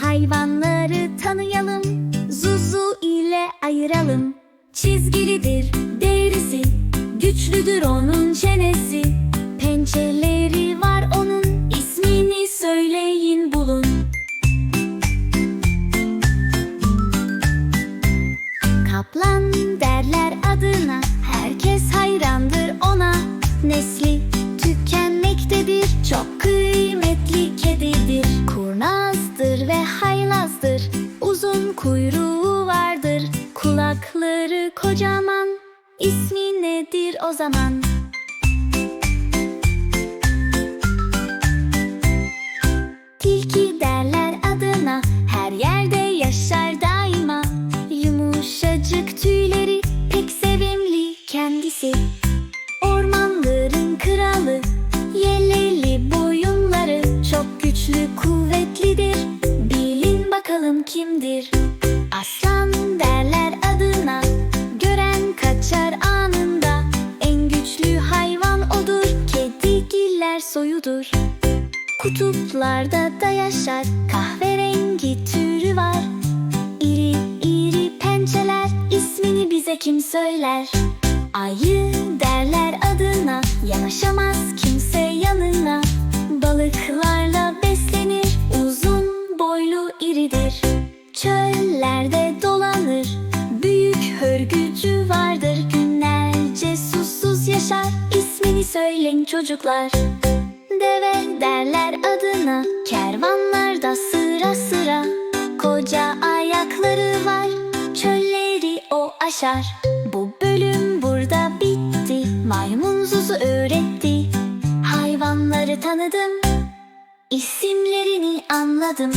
Hayvanları tanıyalım. Zuzu ile ayıralım. Çizgilidir derisi Güçlüdür onun çenesi. Pençeleri var onun. İsmini söyleyin bulun. Kaplan derler adına. Herkes hayrandır ona. Nesli tükenmektedir. Çok kıymetli kedidir Ve haylazdır. Uzun kuyruğu vardır. Kulakları kocaman. İsmi nedir o zaman? Tilki derler adına. Her yerde yaşar daima. Yumuşacık tüyleri Pek sevimli kendisi. Ormanların kralı. Yeleli boyunları. Çok güçlü bakalım kimdir? Aslan derler adına Gören kaçar anında. En güçlü hayvan odur Kedigiller soyudur. Kutuplarda da yaşar Kahverengi türü var. İri iri pençeler ismini bize kim söyler? Ayı derler adına Yanaşamaz söyleyin çocuklar. Deve derler adına Kervanlarda sıra sıra. Koca ayakları var Çölleri o aşar. Bu bölüm burada bitti Maymun Zuzu öğretti. Hayvanları tanıdım İsimlerini anladım